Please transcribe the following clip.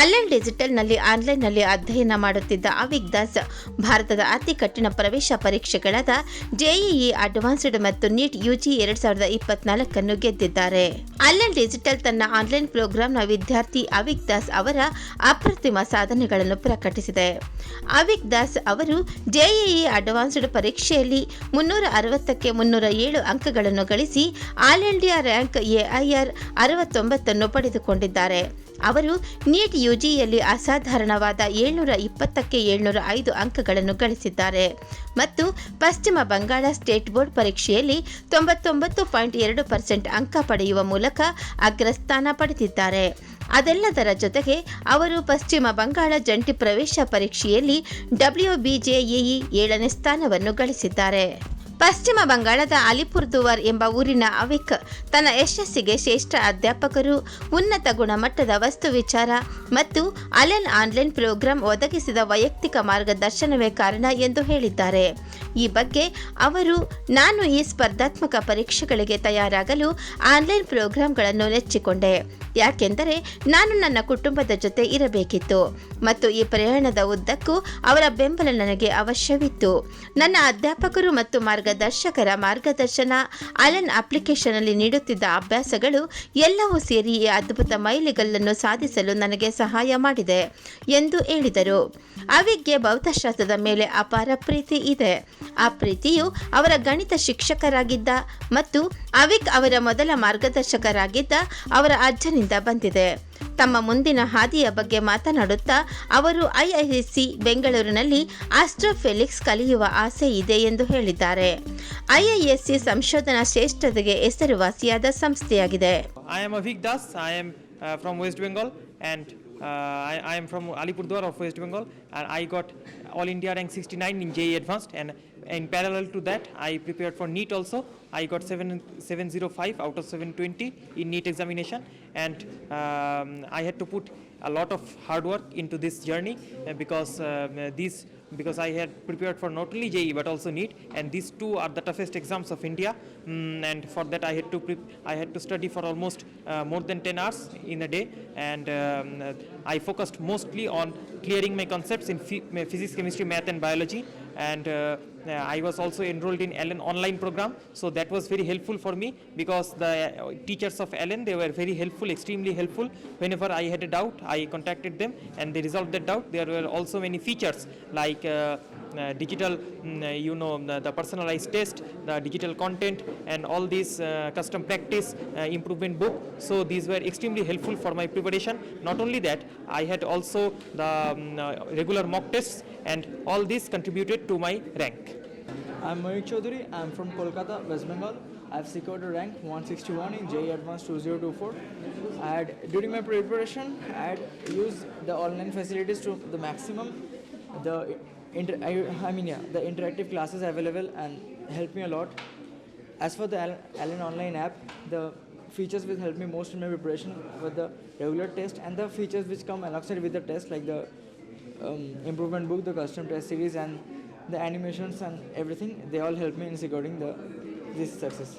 Allen ಡಿಜಿಟಲ್ನಲ್ಲಿ ಆನ್ಲೈನ್ನಲ್ಲಿ ಅಧ್ಯಯನ ಮಾಡುತ್ತಿದ್ದ ಅವಿಗ್ ದಾಸ್, ಭಾರತದ ಅತಿ ಕಠಿಣ ಪ್ರವೇಶ ಪರೀಕ್ಷೆಗಳಾದ ಜೆಇಇ ಅಡ್ವಾನ್ಸ್ಡ್ ಮತ್ತು ನೀಟ್ ಯುಜಿ ಎರಡ್ ಸಾವಿರದ ಇಪ್ಪತ್ನಾಲ್ಕನ್ನು ಗೆದ್ದಿದ್ದಾರೆ. ಅಲ್ಲನ್ ಡಿಜಿಟಲ್ ತನ್ನ ಆನ್ಲೈನ್ ಪ್ರೋಗ್ರಾಂನ ವಿದ್ಯಾರ್ಥಿ ಅವಿಕ್ ದಾಸ್ ಅವರ ಅಪ್ರತಿಮ ಸಾಧನೆಗಳನ್ನು ಪ್ರಕಟಿಸಿದೆ. ಅವಿಗ್ ದಾಸ್ ಅವರು ಜೆಇಇ ಅಡ್ವಾನ್ಸ್ಡ್ ಪರೀಕ್ಷೆಯಲ್ಲಿ ಮುನ್ನೂರ ಅರವತ್ತಕ್ಕೆ ಮುನ್ನೂರ ಏಳು ಅಂಕಗಳನ್ನು ಗಳಿಸಿ ಆಲ್ ಇಂಡಿಯಾ ರ್ಯಾಂಕ್ ಎಐಆರ್ ಅರವತ್ತೊಂಬತ್ತನ್ನು ಪಡೆದುಕೊಂಡಿದ್ದಾರೆ. ಅವರು ನೀಟ್ ಯುಜಿಯಲ್ಲಿ ಅಸಾಧಾರಣವಾದ ಏಳ್ನೂರ ಇಪ್ಪತ್ತಕ್ಕೆ ಏಳ್ನೂರ ಐದು ಅಂಕಗಳನ್ನು ಗಳಿಸಿದ್ದಾರೆ. ಮತ್ತು ಪಶ್ಚಿಮ ಬಂಗಾಳ ಸ್ಟೇಟ್ ಬೋರ್ಡ್ ಪರೀಕ್ಷೆಯಲ್ಲಿ ತೊಂಬತ್ತೊಂಬತ್ತು ಪಾಯಿಂಟ್ ಎರಡು ಪರ್ಸೆಂಟ್ ಅಂಕ ಪಡೆಯುವ ಮೂಲಕ ಅಗ್ರಸ್ಥಾನ ಪಡೆದಿದ್ದಾರೆ. ಅದೆಲ್ಲದರ ಜೊತೆಗೆ ಅವರು ಪಶ್ಚಿಮ ಬಂಗಾಳ ಜಂಟಿ ಪ್ರವೇಶ ಪರೀಕ್ಷೆಯಲ್ಲಿ ಡಬ್ಲ್ಯೂಬಿಜೆಇಇ ಏಳನೇ ಸ್ಥಾನವನ್ನು ಗಳಿಸಿದ್ದಾರೆ. ಪಶ್ಚಿಮ ಬಂಗಾಳದ ಅಲಿಪುರ್ದುವಾರ್ ಎಂಬ ಊರಿನ ಅವಿಕ್ ತನ್ನ ಯಶಸ್ಸಿಗೆ ಶ್ರೇಷ್ಠ ಅಧ್ಯಾಪಕರು, ಉನ್ನತ ಗುಣಮಟ್ಟದ ವಸ್ತು ವಿಚಾರ ಮತ್ತು ಅಲೆನ್ ಆನ್ಲೈನ್ ಪ್ರೋಗ್ರಾಂ ಒದಗಿಸಿದ ವೈಯಕ್ತಿಕ ಮಾರ್ಗದರ್ಶನವೇ ಕಾರಣ ಎಂದು ಹೇಳಿದ್ದಾರೆ. ಈ ಬಗ್ಗೆ ಅವರು, ನಾನು ಈ ಸ್ಪರ್ಧಾತ್ಮಕ ಪರೀಕ್ಷೆಗಳಿಗೆ ತಯಾರಾಗಲು ಆನ್ಲೈನ್ ಪ್ರೋಗ್ರಾಂಗಳನ್ನು ನೆಚ್ಚಿಕೊಂಡೆ. ಯಾಕೆಂದರೆ ನಾನು ನನ್ನ ಕುಟುಂಬದ ಜೊತೆ ಇರಬೇಕಿತ್ತು ಮತ್ತು ಈ ಪ್ರಯಾಣದ ಉದ್ದಕ್ಕೂ ಅವರ ಬೆಂಬಲ ನನಗೆ ಅವಶ್ಯವಿತ್ತು. ನನ್ನ ಅಧ್ಯಾಪಕರು ಮತ್ತು ಮಾರ್ಗದರ್ಶಕರ ಮಾರ್ಗದರ್ಶನ, ಅಲನ್ ಅಪ್ಲಿಕೇಶನ್ನಲ್ಲಿ ನೀಡುತ್ತಿದ್ದ ಅಭ್ಯಾಸಗಳು ಎಲ್ಲವೂ ಸೇರಿ ಈ ಅದ್ಭುತ ಮೈಲಿಗಲ್ಲನ್ನು ಸಾಧಿಸಲು ನನಗೆ ಸಹಾಯ ಮಾಡಿದೆ ಎಂದು ಹೇಳಿದರು. ಅವಿಗೆ ಭೌತಶಾಸ್ತ್ರದ ಮೇಲೆ ಅಪಾರ ಪ್ರೀತಿ ಇದೆ. ಆ ಪ್ರೀತಿಯು ಅವರ ಗಣಿತ ಶಿಕ್ಷಕರಾಗಿದ್ದ ಮತ್ತು ಅವಿಕ್ ಅವರ ಮೊದಲ ಮಾರ್ಗದರ್ಶಕರಾಗಿದ್ದ ಅವರ ಅಜ್ಜನಿಂದ ಬಂದಿದೆ. ತಮ್ಮ ಮುಂದಿನ ಹಾದಿಯ ಬಗ್ಗೆ ಮಾತನಾಡುತ್ತಾ ಅವರು ಐಐಎಸ್ಸಿ ಬೆಂಗಳೂರಿನಲ್ಲಿ ಆಸ್ಟ್ರೋಫೆಲಿಕ್ಸ್ ಕಲಿಯುವ ಆಸೆ ಇದೆ ಎಂದು ಹೇಳಿದ್ದಾರೆ. ಐಐಎಸ್ಸಿ ಸಂಶೋಧನಾ ಶ್ರೇಷ್ಠತೆಗೆ ಹೆಸರುವಾಸಿಯಾದ ಸಂಸ್ಥೆಯಾಗಿದೆ. I am Bengal I I West Bengal and uh, I, I am from Alipurdwar of West Bengal. And I got All India rank 69 in JE Advanced and in parallel to that I prepared for NEET also. I got 7, 705 out of 720 in NEET examination and um, I had to put a lot of hard work into this journey uh, because um, uh, these because I had prepared for not only JE but also NEET, and these two are the toughest exams of India. Mm, and for that, I had to pre- I had to study for almost uh, more than 10 hours in a day, and um, uh, I focused mostly on clearing my concepts in physics, chemistry, math, and biology. And uh, I was also enrolled in Ellen online program, so that was very helpful for me because the uh, teachers of Ellen they were very helpful, extremely helpful. Whenever I had a doubt, I contacted them, and they resolved that doubt. There were also many features like uh, uh, digital, uh, you know, the, the personalized test, the digital content, and all these uh, custom practice uh, improvement book. So these were extremely helpful for my preparation. Not only that, I had also the um, uh, regular mock tests, and all this contributed to my rank. I'm Mohit Chaudhary. I'm from Kolkata, West Bengal. I've secured a rank 161 in JE Advanced 2024. I had, during my preparation, I had used the online facilities to the maximum. The inter, I, I mean, yeah, the interactive classes available and helped me a lot. As for the Allen Online app, the features which helped me most in my preparation were the regular test and the features which come alongside with the test, like the um, improvement book, the custom test series, and the animations and everything. They all help me in securing the this success.